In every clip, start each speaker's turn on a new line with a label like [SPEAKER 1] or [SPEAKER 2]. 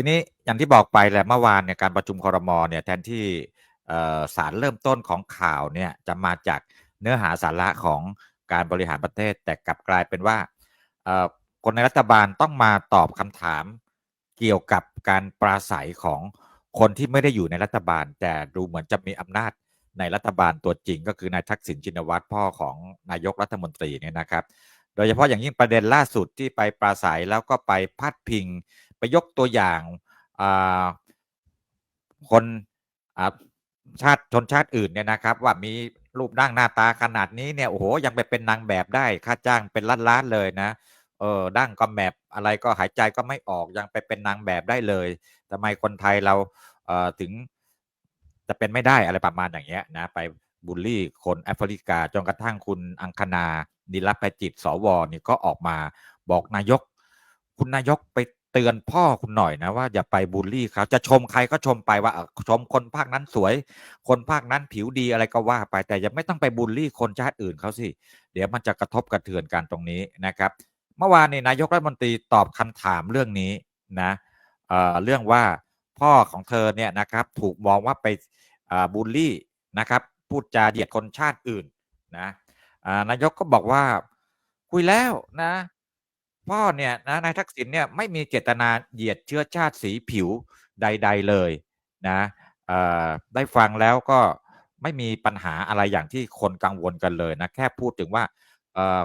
[SPEAKER 1] ทีนี้อย่างที่บอกไปแหละเมื่อวานเนี่ยการประชุมคอรมอเนี่ยแทนที่สารเริ่มต้นของข่าวเนี่ยจะมาจากเนื้อหาสาระของการบริหารประเทศ แต่กลับกลายเป็นว่าคนในรัฐบาลต้องมาตอบคำถามเกี่ยวกับการปราศัยของคนที่ไม่ได้อยู่ในรัฐบาล แต่ดูเหมือนจะมีอำนาจในรัฐบาลตัวจริง ก็คือนายทักษิณชินวัตรพ่อของนายกรัฐมนตรีเนี่ยนะครับ โดยเฉพาะอย่างยิ่งประเด็นล่าสุดที่ไปปราศัยแล้วก็ไปพาดพิง ไปยกตัวอย่างคนชาติชนชาติอื่นเนี่ยนะครับ ว่ามีรูปร่างหน้าตาขนาดนี้เนี่ยโอ้โหยังไปเป็นนางแบบได้ค่าจ้างเป็นล้านๆเลยนะเออดั้งก็แมบอะไรก็หายใจก็ไม่ออกยังไปเป็นนางแบบได้เลยทำไมคนไทยเราเอ่อถึงจะเป็นไม่ได้อะไรประมาณอย่างเงี้ยนะไปบูลลี่คนแอฟริกาจนกระทั่งคุณอังคณานิรภัยจิตสวนี่ก็ออกมาบอกนายก คุณนายกไป เตือนพ่อคุณหน่อยนะว่าอย่าไปบูลลี่เขาจะชมใครก็ชมไปว่าชมคนภาคนั้นสวย คนภาคนั้นผิวดีอะไรก็ว่าไปแต่อย่าไม่ต้องไปบูลลี่คนชาติอื่นเขาสิเดี๋ยวมันจะกระทบกระเทือนกันตรงนี้นะครับ เมื่อวานนี้นายกรัฐมนตรีตอบคำถามเรื่องนี้นะเเรื่องว่าพ่อของเธอเนี่ยนะครับถูกมองว่าไปบูลลี่นะครับพูดจาเหยียดคนชาติอื่นนะนายกก็บอกว่าคุยแล้วนะ พ่อเนี่ยนะนายทักษิณเนี่ยไม่มีเจตนาเหยียดเชื้อชาติสีผิวใด ๆเลยนะได้ฟังแล้วก็ไม่มีปัญหาอะไรอย่างที่คนกังวลกันเลยนะแค่พูดถึงว่า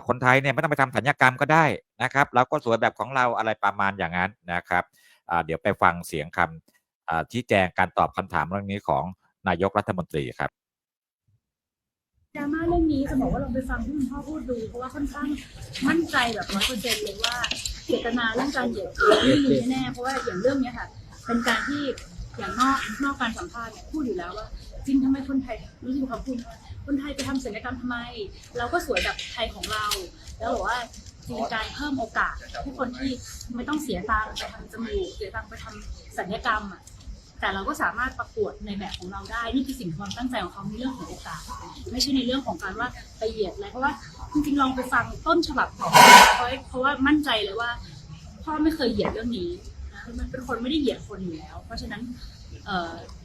[SPEAKER 1] คนไทยเนี่ยไม่ต้องไปทำสัญญกรรมก็ได้นะครับเราก็สวยแบบของเราอะไรประมาณอย่างนั้นนะครับเดี๋ยวไปฟังเสียงคำชี้แจงการตอบคำถามเรื่องนี้ของนายกรัฐมนตรีครับ
[SPEAKER 2] ดราม่าเรื่อง นี้จะบอกว่าลองไปฟังที่คุณพ่อพูดดู เพราะว่าค่อนข้างมั่นใจแบบร้อยเปอร์เซ็นต์เลยว่าเจตนาเรื่องการเหยียดไม่มีแน่ๆเพราะว่าอย่างเรื่องเนี้ยค่ะ เป็นการที่อย่างนอกนอกการสัมภาษณ์เนี่ยพูดอยู่แล้วว่าจริงทำไมคนไทยรู้สึกคำพูดว่าคนไทยไปทำศัลยกรรมทำไม เราก็สวยแบบไทยของเรา แล้วบอกว่าจริงการเพิ่มโอกาสให้คนที่ไม่ต้องเสียตังค์ไปทำจมูกเสียตังค์ไปทำศัลยกรรมอะ แต่เราก็สามารถประกวดในแบบของเราได้ นี่คือสิ่งความตั้งใจของเขาในเรื่องของโอกาส ไม่ใช่ในเรื่องของการว่าไปเหยียดอะไรเพราะว่าจริงๆลองไปฟังต้นฉบับของเพราเพราะว่ามั่นใจเลยว่า พ่อไม่เคยเหยียดเรื่องนี้นะมันเป็นคนไม่ได้เหยียดคนอยู่แล้ว เพราะฉะนั้นเอ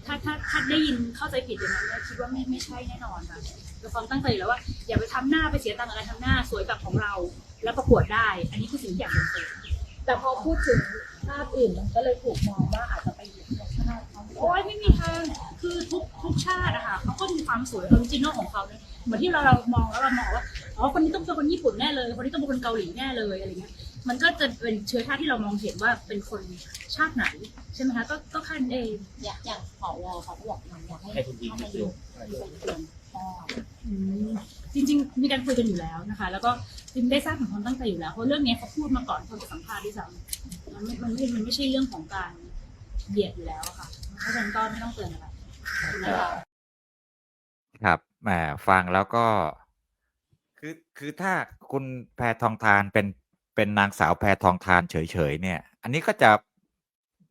[SPEAKER 2] ถ้าถ้าถ้าได้ยินเข้าใจผิดอย่างนั้นคิดว่าไม่ไม่ใช่แน่นอนค่ะคือความตั้งใจแล้วว่าอย่าไปทำหน้าไปเสียตังค์อะไรทำหน้าสวยแบบของเรา แล้วประกวดได้ อันนี้คือสิ่งที่อยากเป็น
[SPEAKER 3] แต่พอพูดถึงชาติอื่นมันก็เลยถูกมองว่าอาจจะไป
[SPEAKER 2] ชาติอะค่ะเขาก็มีความสวยออริจินอลของเขาเนี่ยเหมือนที่เราเรามองแล้วเรามองว่าอ๋อคนนี้ต้องเป็นคนญี่ปุ่นแน่เลย คนนี้ต้องเป็นคนเกาหลีแน่เลยอะไรเงี้ยมันก็จะเป็นเชื้อชาติที่เรามองเห็นว่าเป็นคนชาติไหนใช่ไหมคะก็ก็แค่นั้นเอง
[SPEAKER 3] อยากอยากขอวอเขาก็บอกมันอยากให้
[SPEAKER 4] ให้คุณยิง
[SPEAKER 3] ท่าน
[SPEAKER 4] ไป
[SPEAKER 3] นาย
[SPEAKER 4] เที่ยว
[SPEAKER 3] กมีไปเตือนพ่อ
[SPEAKER 2] อืมจริง ๆ มีการคุยกันอยู่แล้วนะคะ แล้วก็จริงได้ทราบถึงความตั้งใจอยู่แล้วเพราะเรื่องนี้เขาพูดมาก่อนคนจะสัมภาษณ์ด้วยซ้ำมันไม่มันไม่มันไม่ใช่เรื่องของการเหยียดอยู่แล้วอะค่ะเพราะฉะนั้นก็ไม่ต้องเตือนอะไรนะ ค
[SPEAKER 1] รับแหมฟังแล้วก็ คือคือถ้าคุณแพทองทานเป็นเป็นนางสาวแพทองทานเฉยๆเนี่ย อันนี้ก็จะ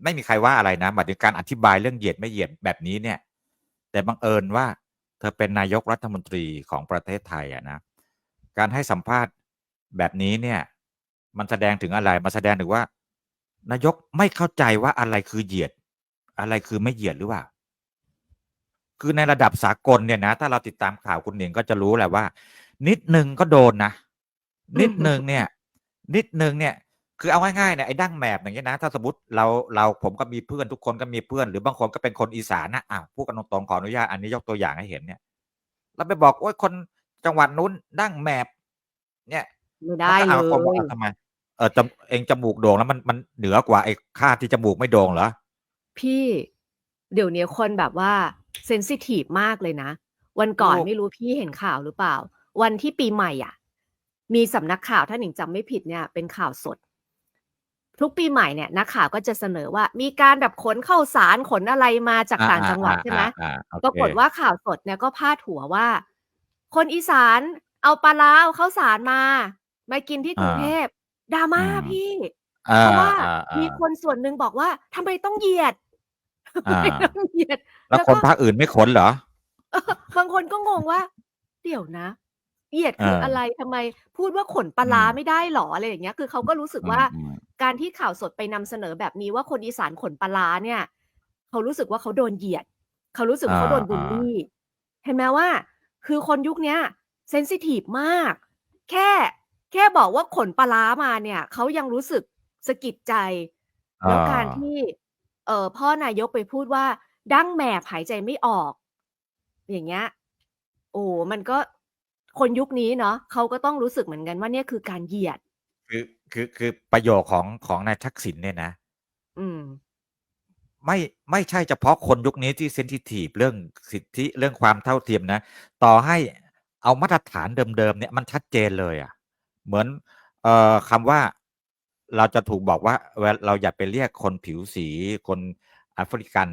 [SPEAKER 1] ไม่มีใครว่าอะไรนะหมายถึงการอธิบายเรื่องเหยียดไม่เหยียดแบบนี้เนี่ย แต่บังเอิญว่า เธอเป็นนายกรัฐมนตรีของประเทศไทยอะนะการให้สัมภาษณ์แบบนี้เนี่ย มันแสดงถึงอะไรมันแสดงถึงว่า นายกไม่เข้าใจว่าอะไรคือเหยียด อะไรคือไม่เหยียดหรือเปล่า คือในระดับสากลเนี่ยนะ ถ้าเราติดตามข่าวคุณหนิงก็จะรู้แหละว่า นิดนึงก็โดนนะ นิดนึงเนี่ย นิดนึงเนี่ย คือเอาง่ายๆเนี่ยไอ้ดั้งแมบอย่างเงี้ยนะ ถ้าสมมติเราเราผมก็มีเพื่อนทุกคนก็มีเพื่อนหรือบางคนก็เป็นคนอีสานนะอะพูดกันตรงๆขออนุญาตอันนี้ยกตัวอย่างให้เห็นเนี่ยเราไปบอกโอ้ยคนจังหวัดนู้นดั้งแมบเนี่ย
[SPEAKER 5] ไม่ได้
[SPEAKER 1] มันก็
[SPEAKER 5] เล
[SPEAKER 1] เอาคนบอก
[SPEAKER 5] ย
[SPEAKER 1] เอาทำไมเออจมเองจมูกโด่งแล้วมันมันเหนือกว่าไอ้ค่าที่จมูกไม่โด่งเหรอ
[SPEAKER 5] พี่ เดี๋ยวนี้คนแบบว่า เซนซิทีฟมากเลยนะ วันก่อน
[SPEAKER 1] ถูก
[SPEAKER 5] ไม่รู้พี่เห็นข่าวหรือเปล่า วันที่ปีใหม่อะ มีสำนักข่าวถ้าหนิงจำไม่ผิดเนี่ย เป็นข่าวสด ทุกปีใหม่เนี่ยนักข่าวก็จะเสนอว่า มีการแบบขนเข้าสารขนอะไรมาจากต่างจังหวัดใช่ไหม
[SPEAKER 1] อ่าอ่าอ่าโอเค
[SPEAKER 5] ปรากฏว่าข่าวสดเนี่ยก็พาดหัวว่า คนอีสานเอาปลาร้าเอาข้าวสารมามากินที่กรุงเทพดราม่า
[SPEAKER 1] อืม
[SPEAKER 5] พี่
[SPEAKER 1] อ่า
[SPEAKER 5] เพราะว่า
[SPEAKER 1] อ่าอ่า
[SPEAKER 5] มีคนส่วนหนึ่งบอกว่าทำไมต้องเหยียดทำ ไม
[SPEAKER 1] อ่า
[SPEAKER 5] ต้องเหยียด
[SPEAKER 1] แล้ว
[SPEAKER 5] แล้ว
[SPEAKER 1] คน
[SPEAKER 5] ก็
[SPEAKER 1] ภาคอื่นไม่ขนเหรอ
[SPEAKER 5] บางคนก็งงว่า เดี๋ยวนะ เหยียดคือ
[SPEAKER 1] เอออ
[SPEAKER 5] อะไรทำไม พูดว่าขนปลาร้า
[SPEAKER 1] อืม
[SPEAKER 5] ไม่ได้หรออะไรอย่างเงี้ย คือเขาก็รู้สึก
[SPEAKER 1] อื
[SPEAKER 5] ว่า
[SPEAKER 1] มอืม
[SPEAKER 5] การที่ข่าวสดไปนำเสนอแบบนี้ว่าคนอีสานขนปลาร้าเนี่ย เขารู้สึกว่าเขาโดนเหยียด เขารู้สึกว่าเขาโดนบูลลี่ เห็นไหมว่า คือคนยุคเนี้ยเซนซิทีฟมาก แค่แค่บอกว่าขนปลาร้ามาเนี่ย เขายังรู้สึกสะกิดใจ แล้วการ
[SPEAKER 1] อ่า
[SPEAKER 5] ที่ เอ่อพ่อนายกไปพูดว่า ดั้งแหมบหายใจไม่ออก อย่างเงี้ยโอ้มันก็คนยุคนี้เนาะเขาก็ต้องรู้สึกเหมือนกันว่าเนี่ยคือการเหยียด
[SPEAKER 1] คือคือคือประโยคของของนายทักษิณเนี่ยนะ
[SPEAKER 5] อืม
[SPEAKER 1] ไม่ไม่ใช่เฉพาะคนยุคนี้ที่เซนซิทีฟเรื่องสิทธิเรื่องความเท่าเทียมนะ ต่อให้เอามาตรฐานเดิมๆเนี่ยมันชัดเจนเลยอะ เหมือนเอ่อคำว่า เราจะถูกบอกว่าเวลาเราอย่าไปเรียกคนผิวสีคนแอฟริกัน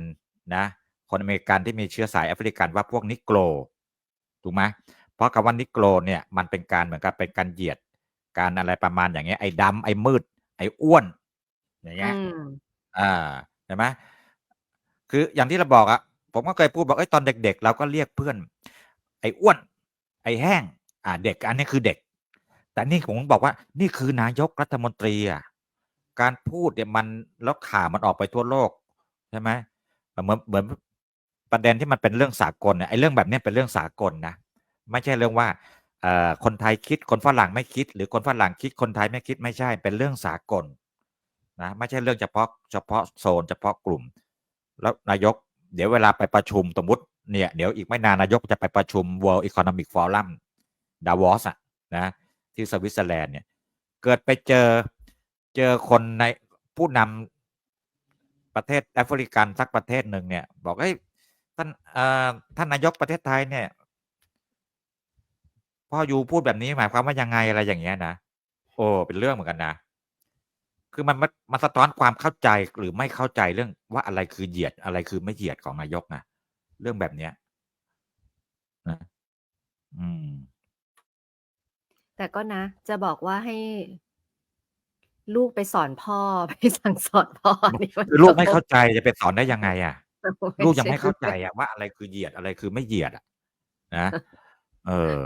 [SPEAKER 1] นะคนอเมริกันที่มีเชื้อสายแอฟริกันว่าพวกนิโกรถูกไหมเพราะคำว่านิโกรเนี่ยมันเป็นการเหมือนกับเป็นการเหยียดการอะไรประมาณอย่างเงี้ยไอ้ดำไอ้มืด ไอ้อ้วน อย่างเงี้ย
[SPEAKER 5] อืม
[SPEAKER 1] อ่าเห็นไหมคืออย่างที่เราบอกอะผมก็เคยพูดบอกเอ้ยตอนเด็ก ๆ เราก็เรียกเพื่อน ไอ้อ้วน ไอ้แห้ง อ่าเด็กอันนี้คือเด็ก แต่นี่ผมบอกว่านี่คือนายกรัฐมนตรีอะการพูดเนี่ยมันแล้วข่าวมันออกไปทั่วโลกใช่ไหมเหมือนเหมือนประเด็นที่มันเป็นเรื่องสากลเนี่ยไอ้เรื่องแบบนี้เป็นเรื่องสากลนะไม่ใช่เรื่องว่าเอ่อคนไทยคิดคนฝรั่งไม่คิด หรือคนฝรั่งคิดคนไทยไม่คิดไม่ใช่เป็นเรื่องสากลนะไม่ใช่เรื่องเฉพาะเฉพาะโซนเฉพาะกลุ่ม แล้วนายกเดี๋ยวเวลาไปประชุมสมมติเนี่ยเดี๋ยวอีกไม่นานนายกจะไปประชุม World Economic Forum ดาวอสอะนะ ที่สวิตเซอร์แลนด์เนี่ย เกิดไปเจอเจอคนในผู้นำประเทศแอฟริกันสักประเทศหนึ่งเนี่ย บอกเฮ้ยท่านเอ่อท่านนายกประเทศไทยเนี่ยพ่ออยู่พูดแบบนี้หมายความว่ายังไงอะไรอย่างเงี้ยนะโอ้เป็นเรื่องเหมือนกันนะคือมันมันมันสะท้อนความเข้าใจหรือไม่เข้าใจเรื่องว่าอะไรคือเหยียดอะไรคือไม่เหยียดของนายกนะเรื่องแบบเนี้ยนะอืม
[SPEAKER 5] แต่ก็นะ จะบอกว่าให้ ลูกไปสอนพ่อ ไปสั่งสอนพ่อนี่มัน
[SPEAKER 1] คือลูกไม่
[SPEAKER 5] ก็
[SPEAKER 1] เข้าใจจะไปสอนได้ยังไง อะ ลูกยังไม่เข้าใจ
[SPEAKER 5] ช่
[SPEAKER 1] อะว่าอะไรคือเหยียดอะไรคือไม่เหยียดอะนะเออ